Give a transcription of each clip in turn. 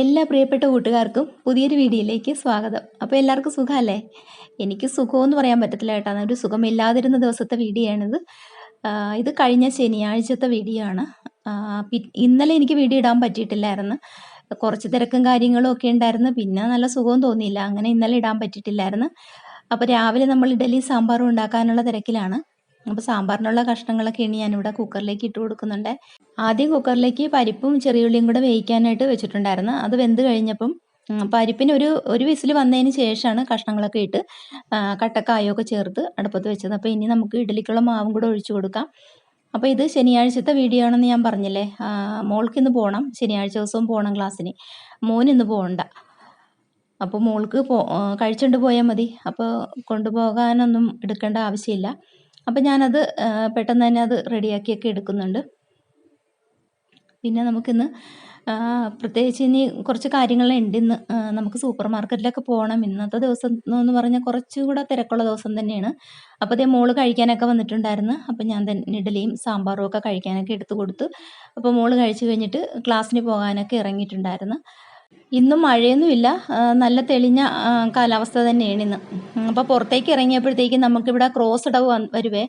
എല്ലാ പ്രിയപ്പെട്ട കൂട്ടുകാർക്കും പുതിയൊരു വീഡിയോയിലേക്ക് സ്വാഗതം. അപ്പോൾ എല്ലാവർക്കും സുഖമല്ലേ? എനിക്ക് സുഖമെന്ന് പറയാൻ പറ്റത്തില്ല കേട്ടോ. ഒരു സുഖമില്ലാതിരുന്ന ദിവസത്തെ വീഡിയോ ആണിത്. ഇത് കഴിഞ്ഞ ശനിയാഴ്ചത്തെ വീഡിയോ ആണ്. ഇന്നലെ എനിക്ക് വീഡിയോ ഇടാൻ പറ്റിയിട്ടില്ലായിരുന്നു. കുറച്ച് തിരക്കും കാര്യങ്ങളും ഒക്കെ ഉണ്ടായിരുന്നു. പിന്നെ നല്ല സുഖവും തോന്നിയില്ല. അങ്ങനെ ഇന്നലെ ഇടാൻ പറ്റിയിട്ടില്ലായിരുന്നു. അപ്പോൾ രാവിലെ നമ്മൾ ഇഡലി സാമ്പാറും ഉണ്ടാക്കാനുള്ള തിരക്കിലാണ്. അപ്പോൾ സാമ്പാറിനുള്ള കഷ്ണങ്ങളൊക്കെ ഇനി ഞാനിവിടെ കുക്കറിലേക്ക് ഇട്ട് കൊടുക്കുന്നുണ്ട്. ആദ്യം കുക്കറിലേക്ക് പരിപ്പും ചെറിയുള്ളിയും കൂടെ വേവിക്കാനായിട്ട് വെച്ചിട്ടുണ്ടായിരുന്നു. അത് വെന്ത് കഴിഞ്ഞപ്പം പരിപ്പിന് ഒരു ഒരു വിസിൽ വന്നതിന് ശേഷമാണ് കഷ്ണങ്ങളൊക്കെ ഇട്ട് കട്ടക്കായൊക്കെ ചേർത്ത് അടുപ്പത്ത് വെച്ചത്. അപ്പോൾ ഇനി നമുക്ക് ഇഡലിക്കുള്ള മാവും കൂടെ ഒഴിച്ചു കൊടുക്കാം. അപ്പോൾ ഇത് ശനിയാഴ്ചത്തെ വീഡിയോ ആണെന്ന് ഞാൻ പറഞ്ഞില്ലേ? മോൾക്ക് ഇന്ന് പോകണം ശനിയാഴ്ച ദിവസവും പോകണം ക്ലാസ്സിന്. മോൻ ഇന്ന് പോകണ്ട അപ്പോൾ മോൾക്ക് പോ കഴിച്ചുകൊണ്ട് പോയാൽ മതി. അപ്പോൾ കൊണ്ടുപോകാനൊന്നും എടുക്കേണ്ട ആവശ്യമില്ല. അപ്പോൾ ഞാനത് പെട്ടെന്ന് തന്നെ അത് റെഡിയാക്കിയൊക്കെ എടുക്കുന്നുണ്ട്. പിന്നെ നമുക്കിന്ന് പ്രത്യേകിച്ച് ഇനി കുറച്ച് കാര്യങ്ങളുണ്ട് ഇന്ന്. നമുക്ക് സൂപ്പർ മാർക്കറ്റിലൊക്കെ പോകണം ഇന്നത്തെ ദിവസം എന്ന് പറഞ്ഞാൽ കുറച്ചുകൂടെ തിരക്കുള്ള ദിവസം തന്നെയാണ്. അപ്പോൾ അതേ മോൾ കഴിക്കാനൊക്കെ വന്നിട്ടുണ്ടായിരുന്നു. അപ്പോൾ ഞാൻ തന്നെ ഇഡലിയും സാമ്പാറും ഒക്കെ കഴിക്കാനൊക്കെ എടുത്തു കൊടുത്തു. അപ്പോൾ മോൾ കഴിച്ചു കഴിഞ്ഞിട്ട് ക്ലാസ്സിന് പോകാനൊക്കെ ഇറങ്ങിയിട്ടുണ്ടായിരുന്നു. ഇന്നും മഴയൊന്നുമില്ല. നല്ല തെളിഞ്ഞ കാലാവസ്ഥ തന്നെയാണ് ഇന്ന്. അപ്പോൾ പുറത്തേക്ക് ഇറങ്ങിയപ്പോഴത്തേക്കും നമുക്കിവിടെ ക്രോസ് ഇടവ് വരുവേ.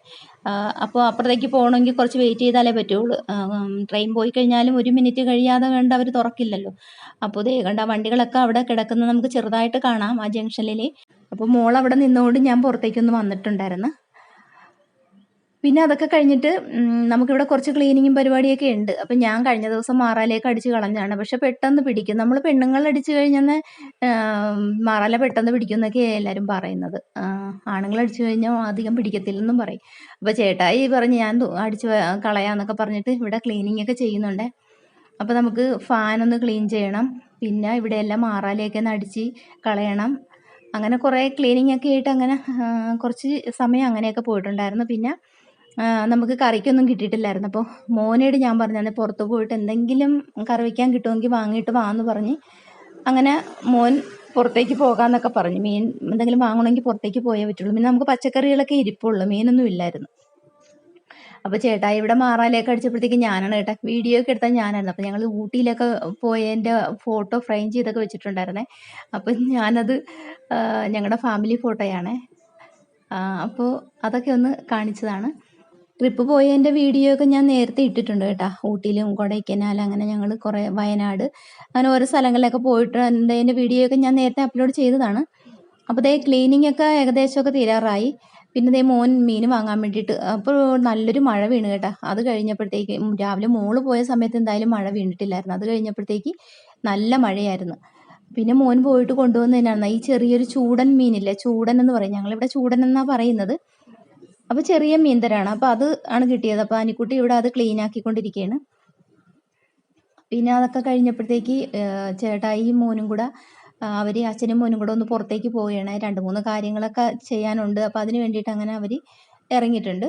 അപ്പോൾ അപ്പുറത്തേക്ക് പോകണമെങ്കിൽ കുറച്ച് വെയിറ്റ് ചെയ്താലേ പറ്റുള്ളൂ. ട്രെയിൻ പോയി കഴിഞ്ഞാലും ഒരു മിനിറ്റ് കഴിയാതെ കണ്ട് അവർ തുറക്കില്ലല്ലോ. അപ്പോൾ ദേ കണ്ട വണ്ടികളൊക്കെ അവിടെ കിടക്കുന്നത് നമുക്ക് ചെറുതായിട്ട് കാണാം ആ ജംഗ്ഷനിൽ അപ്പോൾ മോൾ അവിടെ നിന്നുകൊണ്ട് ഞാൻ പുറത്തേക്കൊന്ന് വന്നിട്ടുണ്ടായിരുന്നു. പിന്നെ അതൊക്കെ കഴിഞ്ഞിട്ട് നമുക്കിവിടെ കുറച്ച് ക്ലീനിങ്ങും പരിപാടിയൊക്കെ ഉണ്ട്. അപ്പം ഞാൻ കഴിഞ്ഞ ദിവസം മാറാലയൊക്കെ അടിച്ച് കളഞ്ഞാണ് പക്ഷെ പെട്ടെന്ന് പിടിക്കും. നമ്മൾ പെണ്ണുങ്ങൾ അടിച്ച് കഴിഞ്ഞാൽ മാറാല പെട്ടെന്ന് പിടിക്കും എന്നൊക്കെ എല്ലാവരും പറയുന്നത്. ആണുങ്ങൾ അടിച്ചു കഴിഞ്ഞാൽ അധികം പിടിക്കത്തില്ലെന്നും പറയും. അപ്പോൾ ചേട്ടായി പറഞ്ഞ് ഞാൻ അടിച്ച് കളയാന്നൊക്കെ പറഞ്ഞിട്ട് ഇവിടെ ക്ലീനിങ് ഒക്കെ ചെയ്യുന്നുണ്ട്. അപ്പോൾ നമുക്ക് ഫാനൊന്ന് ക്ലീൻ ചെയ്യണം. പിന്നെ ഇവിടെ എല്ലാം മാറാലയൊക്കെ ഒന്ന് അടിച്ച് കളയണം. അങ്ങനെ കുറേ ക്ലീനിങ് ഒക്കെ ആയിട്ട് അങ്ങനെ കുറച്ച് സമയം അങ്ങനെയൊക്കെ പോയിട്ടുണ്ടായിരുന്നു. പിന്നെ നമുക്ക് കറിക്കൊന്നും കിട്ടിയിട്ടില്ലായിരുന്നു. അപ്പോൾ മോനോട് ഞാൻ പറഞ്ഞു പുറത്ത് പോയിട്ട് എന്തെങ്കിലും കറി വയ്ക്കാൻ കിട്ടുമെങ്കിൽ വാങ്ങിയിട്ട് വാന്ന് പറഞ്ഞ് അങ്ങനെ മോൻ പുറത്തേക്ക് പോകാമെന്നൊക്കെ പറഞ്ഞു. മീൻ എന്തെങ്കിലും വാങ്ങണമെങ്കിൽ പുറത്തേക്ക് പോയേ പറ്റുള്ളൂ. പിന്നെ നമുക്ക് പച്ചക്കറികളൊക്കെ ഇരിപ്പുള്ളൂ മീനൊന്നും ഇല്ലായിരുന്നു. അപ്പോൾ ചേട്ടാ ഇവിടെ മാറാലേക്ക് അടിച്ചപ്പോഴത്തേക്ക് ഞാനാണ് കേട്ടോ വീഡിയോ ഒക്കെ എടുത്താൽ ഞാനായിരുന്നു. അപ്പോൾ ഞങ്ങൾ ഊട്ടിയിലൊക്കെ പോയതിന്റെ ഫോട്ടോ ഫ്രെയിം ചെയ്തൊക്കെ വെച്ചിട്ടുണ്ടായിരുന്നേ. അപ്പം ഞാനത് ഞങ്ങളുടെ ഫാമിലി ഫോട്ടോയാണേ. അപ്പോൾ അതൊക്കെ ഒന്ന് കാണിച്ചതാണ്. ട്രിപ്പ് പോയതിന്റെ വീഡിയോ ഒക്കെ ഞാൻ നേരത്തെ ഇട്ടിട്ടുണ്ട് കേട്ടോ. ഊട്ടിയിലും കൊടൈക്കനാൽ അങ്ങനെ ഞങ്ങൾ കുറേ വയനാട് അങ്ങനെ ഓരോ സ്ഥലങ്ങളിലൊക്കെ പോയിട്ടുണ്ട് വീഡിയോ ഒക്കെ ഞാൻ നേരത്തെ അപ്ലോഡ് ചെയ്തതാണ്. അപ്പോൾ ദേ ക്ലീനിങ് ഒക്കെ ഏകദേശമൊക്കെ തീരാറായി. പിന്നെ ദേ മോൻ മീൻ വാങ്ങാൻ വേണ്ടിയിട്ട് അപ്പോൾ നല്ലൊരു മഴ വീണ് കേട്ടോ. അത് കഴിഞ്ഞപ്പോഴത്തേക്ക് രാവിലെ മോൾ പോയ സമയത്ത് എന്തായാലും മഴ വീണിട്ടില്ലായിരുന്നു. അത് കഴിഞ്ഞപ്പോഴത്തേക്ക് നല്ല മഴയായിരുന്നു. പിന്നെ മോൻ പോയിട്ട് കൊണ്ടുവന്നതിനാണ് ഈ ചെറിയൊരു ചൂടൻ മീനില്ലേ? ചൂടൻ എന്ന് പറയും. ഞങ്ങളിവിടെ ചൂടൻ എന്നാണ് പറയുന്നത്. അപ്പോൾ ചെറിയ മീന്തരാണ് അപ്പൊ അപ്പോൾ അത് ആണ് കിട്ടിയത്. അപ്പോൾ അനിക്കുട്ടി ഇവിടെ അത് ക്ലീൻ ആക്കിക്കൊണ്ടിരിക്കുകയാണ് പിന്നെ അതൊക്കെ കഴിഞ്ഞപ്പോഴത്തേക്ക് ചേട്ടായി മോനും കൂടെ അവർ അച്ഛനും മോനും കൂടെ ഒന്ന് പുറത്തേക്ക് പോവുകയാണ്. രണ്ട് മൂന്ന് കാര്യങ്ങളൊക്കെ ചെയ്യാനുണ്ട്. അപ്പോൾ അതിന് വേണ്ടിയിട്ട് അങ്ങനെ അവർ ഇറങ്ങിയിട്ടുണ്ട്.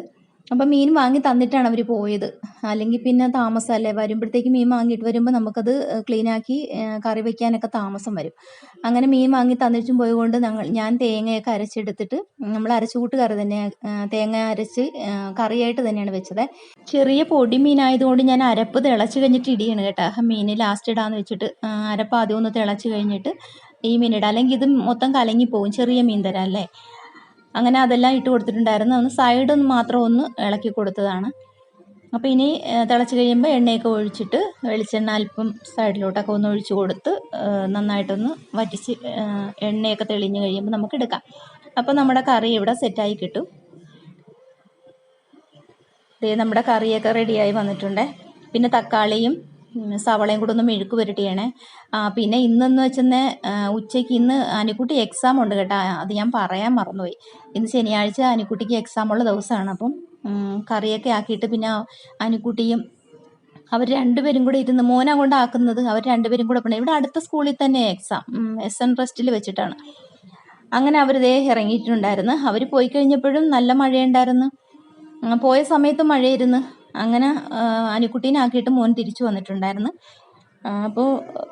അപ്പം മീൻ വാങ്ങി തന്നിട്ടാണ് അവർ പോയത്. അല്ലെങ്കിൽ പിന്നെ താമസമല്ലേ? വരുമ്പോഴത്തേക്ക് മീൻ വാങ്ങിയിട്ട് വരുമ്പോൾ നമുക്കത് ക്ലീനാക്കി കറി വയ്ക്കാനൊക്കെ താമസം വരും. അങ്ങനെ മീൻ വാങ്ങി തന്നിട്ടും പോയതുകൊണ്ട് ഞങ്ങൾ ഞാൻ തേങ്ങയൊക്കെ അരച്ചെടുത്തിട്ട് നമ്മൾ അരച്ചുകൂട്ട് കറി തന്നെ തേങ്ങ അരച്ച് കറിയായിട്ട് തന്നെയാണ് വെച്ചത്. ചെറിയ പൊടി മീനായതുകൊണ്ട് ഞാൻ അരപ്പ് തിളച്ച് കഴിഞ്ഞിട്ട് ഇടിയാണ് കേട്ടോ. മീൻ ലാസ്റ്റ് ഇടാന്ന് വെച്ചിട്ട് അരപ്പ് ആദ്യം ഒന്ന് തിളച്ച് കഴിഞ്ഞിട്ട് ഈ മീൻ ഇടാം. അല്ലെങ്കിൽ ഇത് മൊത്തം കലങ്ങി പോകും ചെറിയ മീൻ തരാം അല്ലേ? അങ്ങനെ അതെല്ലാം ഇട്ട് കൊടുത്തിട്ടുണ്ടായിരുന്നു. ഒന്ന് സൈഡ് മാത്രം ഒന്ന് ഇളക്കി കൊടുത്തതാണ്. അപ്പോൾ ഇനി തിളച്ച് കഴിയുമ്പോൾ എണ്ണയൊക്കെ ഒഴിച്ചിട്ട് വെളിച്ചെണ്ണ അല്പം സൈഡിലോട്ടൊക്കെ ഒന്ന് ഒഴിച്ച് കൊടുത്ത് നന്നായിട്ടൊന്ന് വറ്റിച്ച് എണ്ണയൊക്കെ തെളിഞ്ഞ് കഴിയുമ്പോൾ നമുക്ക് എടുക്കാം. അപ്പോൾ നമ്മുടെ കറി ഇവിടെ സെറ്റായി കിട്ടും. ദേ നമ്മുടെ കറിയൊക്കെ റെഡിയായി വന്നിട്ടുണ്ട്. പിന്നെ തക്കാളിയും സവളയും കൂടെ ഒന്ന് മെഴുക്ക് പുരട്ടിയാണേ പിന്നെ ഇന്നെന്ന് വെച്ചെന്ന് ഉച്ചയ്ക്ക് ഇന്ന് അനുക്കുട്ടി എക്സാം ഉണ്ട് കേട്ടോ. അത് ഞാൻ പറയാൻ മറന്നുപോയി. ഇന്ന് ശനിയാഴ്ച അനുക്കുട്ടിക്ക് എക്സാം ഉള്ള ദിവസമാണ് അപ്പം കറിയൊക്കെ ആക്കിയിട്ട് പിന്നെ അനുക്കുട്ടിയും അവർ രണ്ടുപേരും കൂടെ ഇരുന്ന് മോനെ കൊണ്ടാക്കുന്നത്. അവർ രണ്ടുപേരും കൂടെ പോണേ ഇവിടെ അടുത്ത സ്കൂളിൽ തന്നെ എക്സാം എസ് എൻ ട്രസ്റ്റിൽ വെച്ചിട്ടാണ്. അങ്ങനെ അവർ ദേ ഇറങ്ങിയിട്ടുണ്ടായിരുന്നു. അവർ പോയി കഴിഞ്ഞപ്പോഴും നല്ല മഴയുണ്ടായിരുന്നു. പോയ സമയത്ത് മഴയായിരുന്നു. അങ്ങനെ അനുക്കുട്ടീനെ ആക്കിയിട്ട് മോൻ തിരിച്ചു വന്നിട്ടുണ്ടായിരുന്നു. അപ്പോൾ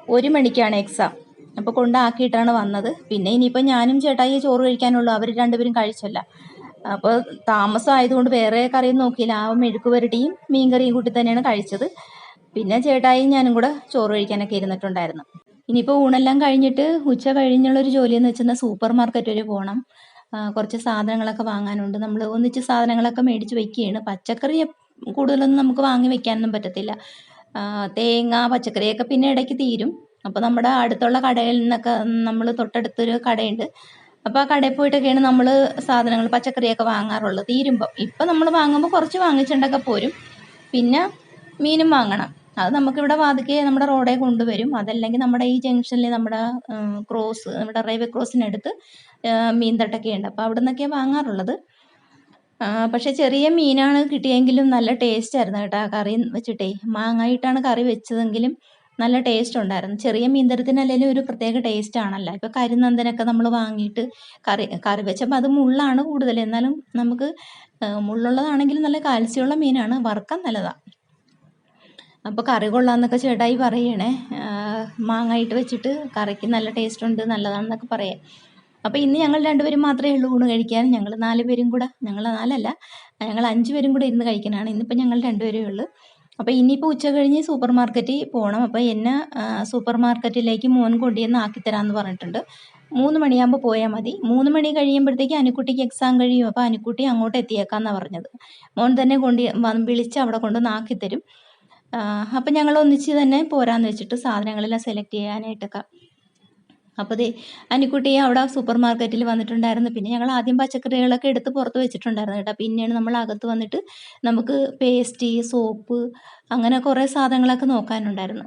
ഒരു മണിക്കാണ് എക്സാം. അപ്പോൾ കൊണ്ടാക്കിയിട്ടാണ് വന്നത്. പിന്നെ ഇനിയിപ്പോൾ ഞാനും ചേട്ടായി ചോറ് കഴിക്കാനുള്ളൂ. അവർ രണ്ടുപേരും കഴിച്ചല്ല. അപ്പോൾ താമസം ആയതുകൊണ്ട് വേറെ കറിയൊന്നും നോക്കിയില്ല. ആ മെഴുക്ക് പുരട്ടിയും മീൻകറിയും കൂട്ടി തന്നെയാണ് കഴിച്ചത്. പിന്നെ ചേട്ടായി ഞാനും കൂടെ ചോറ് കഴിക്കാനൊക്കെ ഇരുന്നിട്ടുണ്ടായിരുന്നു. ഇനിയിപ്പോൾ ഊണെല്ലാം കഴിഞ്ഞിട്ട് ഉച്ച കഴിഞ്ഞുള്ളൊരു ജോലി എന്ന് വെച്ചാൽ സൂപ്പർ മാർക്കറ്റ് വരെ പോകണം കുറച്ച് സാധനങ്ങളൊക്കെ വാങ്ങാനുണ്ട്. നമ്മൾ ഒന്നിച്ച് സാധനങ്ങളൊക്കെ മേടിച്ച് വയ്ക്കുകയാണ് പച്ചക്കറി കൂടുതലൊന്നും നമുക്ക് വാങ്ങി വെക്കാനൊന്നും പറ്റത്തില്ല. തേങ്ങ പച്ചക്കറിയൊക്കെ പിന്നെ ഇടയ്ക്ക് തീരും. അപ്പോൾ നമ്മുടെ അടുത്തുള്ള കടയിൽ നിന്നൊക്കെ നമ്മൾ തൊട്ടടുത്തൊരു കടയുണ്ട്. അപ്പോൾ ആ കടയിൽ പോയിട്ടൊക്കെയാണ് നമ്മൾ സാധനങ്ങൾ പച്ചക്കറിയൊക്കെ വാങ്ങാറുള്ളത് തീരുമ്പം. ഇപ്പം നമ്മൾ വാങ്ങുമ്പോൾ കുറച്ച് വാങ്ങിച്ചിട്ടൊക്കെ പോരും. പിന്നെ മീനും വാങ്ങണം. അത് നമുക്കിവിടെ വാതിക്കെ നമ്മുടെ റോഡേ കൊണ്ടുവരും. അതല്ലെങ്കിൽ നമ്മുടെ ഈ ജംഗ്ഷനിൽ നമ്മുടെ ക്രോസ് നമ്മുടെ റെയിൽവേ ക്രോസിനടുത്ത് മീൻ തട്ടൊക്കെ ഉണ്ട് അപ്പോൾ അവിടെ നിന്നൊക്കെയാണ് വാങ്ങാറുള്ളത്. പക്ഷെ ചെറിയ മീനാണ് കിട്ടിയെങ്കിലും നല്ല ടേസ്റ്റ് ആയിരുന്നു കേട്ടോ കറി വെച്ചിട്ടേ. മാങ്ങായിട്ടാണ് കറി വെച്ചതെങ്കിലും നല്ല ടേസ്റ്റ് ഉണ്ടായിരുന്നു. ചെറിയ മീൻതരത്തിനല്ലെങ്കിലും ഒരു പ്രത്യേക ടേസ്റ്റ് ആണല്ലോ. ഇപ്പോൾ കരിനന്ദനൊക്കെ നമ്മൾ വാങ്ങിയിട്ട് കറി കറി വെച്ചപ്പോൾ അത് മുള്ളാണ് കൂടുതൽ. എന്നാലും നമുക്ക് മുള്ളുള്ളതാണെങ്കിലും നല്ല കാൽസ്യമുള്ള മീനാണ്. വറുക്കാൻ നല്ലതാ. അപ്പോൾ കറി കൊള്ളാമെന്നൊക്കെ ചേട്ടായി പറയണേ. മാങ്ങായിട്ട് വെച്ചിട്ട് കറിക്ക് നല്ല ടേസ്റ്റ് ഉണ്ട് നല്ലതാണെന്നൊക്കെ പറയാം. അപ്പോൾ ഇന്ന് ഞങ്ങൾ രണ്ടുപേരും മാത്രമേ ഉള്ളൂ ഊണ് കഴിക്കാൻ. ഞങ്ങൾ നാല് പേരും കൂടെ ഞങ്ങൾ നാലല്ല ഞങ്ങൾ അഞ്ച് പേരും കൂടെ ഇരുന്ന് കഴിക്കാനാണ് ഇന്നിപ്പോൾ ഞങ്ങൾ രണ്ടുപേരേ ഉള്ളൂ. അപ്പോൾ ഇനിയിപ്പോൾ ഉച്ച കഴിഞ്ഞ് സൂപ്പർ മാർക്കറ്റിൽ പോകണം അപ്പോൾ എന്നെ സൂപ്പർ മാർക്കറ്റിലേക്ക് മോൻ കൊണ്ടുവന്ന് ആക്കിത്തരാമെന്ന് പറഞ്ഞിട്ടുണ്ട്. മൂന്ന് മണിയാകുമ്പോൾ പോയാൽ മതി. മൂന്ന് മണി കഴിയുമ്പോഴത്തേക്ക് അനുക്കുട്ടിക്ക് എക്സാം കഴിയും. അപ്പോൾ അനുക്കുട്ടി അങ്ങോട്ട് എത്തിയേക്കാന്നാണ് പറഞ്ഞത്. മോൻ തന്നെ കൊണ്ട് വിളിച്ച് അവിടെ കൊണ്ടുവന്ന് ആക്കിത്തരും അപ്പം ഞങ്ങൾ ഒന്നിച്ച് തന്നെ പോരാന്ന് വെച്ചിട്ട് സാധനങ്ങളെല്ലാം സെലക്ട് ചെയ്യാനായിട്ടൊക്കെ അപ്പോൾ ദേ അനിക്കുട്ടി അവിടെ സൂപ്പർ മാർക്കറ്റിൽ വന്നിട്ടുണ്ടായിരുന്നു. പിന്നെ ഞങ്ങൾ ആദ്യം പച്ചക്കറികളൊക്കെ എടുത്ത് പുറത്ത് വെച്ചിട്ടുണ്ടായിരുന്നു കേട്ടോ. പിന്നെയാണ് നമ്മൾ അകത്ത് വന്നിട്ട് നമുക്ക് പേസ്റ്റ് സോപ്പ് അങ്ങനെ കുറേ സാധനങ്ങളൊക്കെ നോക്കാനുണ്ടായിരുന്നു.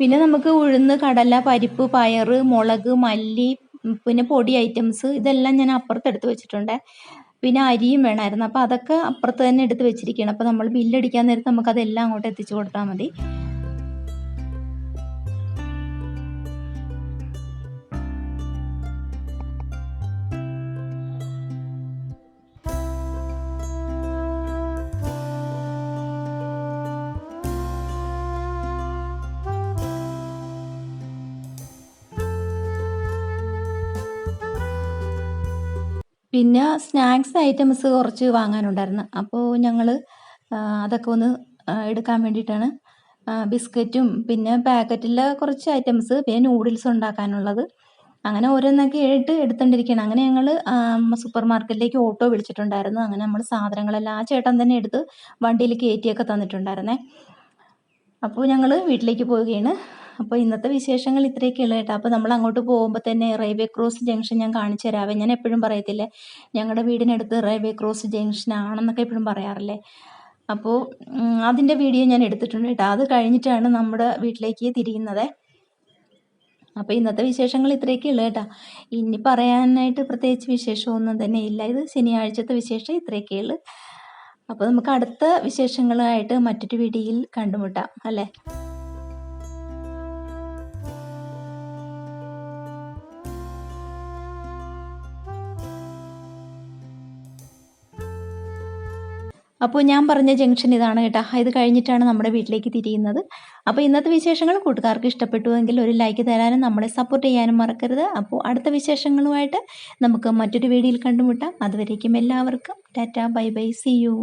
പിന്നെ നമുക്ക് ഉഴുന്ന് കടല പരിപ്പ് പയർ മുളക് മല്ലി പിന്നെ പൊടി ഐറ്റംസ് ഇതെല്ലാം ഞാൻ അപ്പുറത്ത് എടുത്ത് വെച്ചിട്ടുണ്ട്. പിന്നെ അരിയും വേണമായിരുന്നു. അപ്പോൾ അതൊക്കെ അപ്പുറത്ത് തന്നെ എടുത്ത് വെച്ചിരിക്കുകയാണ്. അപ്പോൾ നമ്മൾ ബില്ലടിക്കാൻ നേരത്ത് നമുക്കതെല്ലാം അങ്ങോട്ട് എത്തിച്ചു കൊടുത്താൽ മതി. പിന്നെ സ്നാക്സ് ഐറ്റംസ് കുറച്ച് വാങ്ങാനുണ്ടായിരുന്നു. അപ്പോൾ ഞങ്ങൾ അതൊക്കെ ഒന്ന് എടുക്കാൻ വേണ്ടിയിട്ടാണ് ബിസ്ക്കറ്റും പിന്നെ പാക്കറ്റിലെ കുറച്ച് ഐറ്റംസ് പിന്നെ നൂഡിൽസ് ഉണ്ടാക്കാനുള്ളത്. അങ്ങനെ ഓരോന്നൊക്കെ ആയിട്ട് എടുത്തുകൊണ്ടിരിക്കുകയാണ് അങ്ങനെ ഞങ്ങൾ സൂപ്പർ മാർക്കറ്റിലേക്ക് ഓട്ടോ വിളിച്ചിട്ടുണ്ടായിരുന്നു. അങ്ങനെ നമ്മൾ സാധനങ്ങളെല്ലാം ആ ചേട്ടൻ തന്നെ എടുത്ത് വണ്ടിയിൽ കയറ്റിയൊക്കെ തന്നിട്ടുണ്ടായിരുന്നേ. അപ്പോൾ ഞങ്ങൾ വീട്ടിലേക്ക് പോവുകയാണ്. അപ്പോൾ ഇന്നത്തെ വിശേഷങ്ങൾ ഇത്രയൊക്കെ ഉള്ളു കേട്ടോ. അപ്പോൾ നമ്മൾ അങ്ങോട്ട് പോകുമ്പോൾ തന്നെ റെയിൽവേ ക്രോസ് ജംഗ്ഷൻ ഞാൻ കാണിച്ചു തരാവേ. ഞാൻ എപ്പോഴും പറയത്തില്ലേ ഞങ്ങളുടെ വീടിനടുത്ത് റെയിൽവേ ക്രോസ് ജംഗ്ഷൻ ആണെന്നൊക്കെ എപ്പോഴും പറയാറില്ലേ? അപ്പോൾ അതിന്റെ വീഡിയോ ഞാൻ എടുത്തിട്ടുണ്ട് കേട്ടോ. അത് കഴിഞ്ഞിട്ടാണ് നമ്മുടെ വീട്ടിലേക്ക് തിരിയുന്നത്. അപ്പോൾ ഇന്നത്തെ വിശേഷങ്ങൾ ഇത്രയൊക്കെ ഉള്ളു കേട്ടോ. ഇനി പറയാനായിട്ട് പ്രത്യേകിച്ച് വിശേഷമൊന്നും തന്നെ ഇല്ല. ഇത് ശനിയാഴ്ചത്തെ വിശേഷം ഇത്രയൊക്കെ ഉള്ളു. അപ്പോൾ നമുക്ക് അടുത്ത വിശേഷങ്ങളായിട്ട് മറ്റൊരു വീഡിയോയിൽ കണ്ടുമുട്ടാം. അല്ലേ? അപ്പോൾ ഞാൻ പറഞ്ഞ ജംഗ്ഷൻ ഇതാണ് കേട്ടോ. ഇത് കഴിഞ്ഞിട്ടാണ് നമ്മുടെ വീട്ടിലേക്ക് തിരിയുന്നത്. അപ്പോൾ ഇന്നത്തെ വിശേഷങ്ങൾ കൂട്ടുകാർക്ക് ഇഷ്ടപ്പെട്ടുവെങ്കിൽ ഒരു ലൈക്ക് തരാനും നമ്മളെ സപ്പോർട്ട് ചെയ്യാനും മറക്കരുത്. അപ്പോൾ അടുത്ത വിശേഷങ്ങളുമായിട്ട് നമുക്ക് മറ്റൊരു വീഡിയോയിൽ കണ്ടുമുട്ടാം. അതുവരേക്കും എല്ലാവർക്കും tata bye bye see you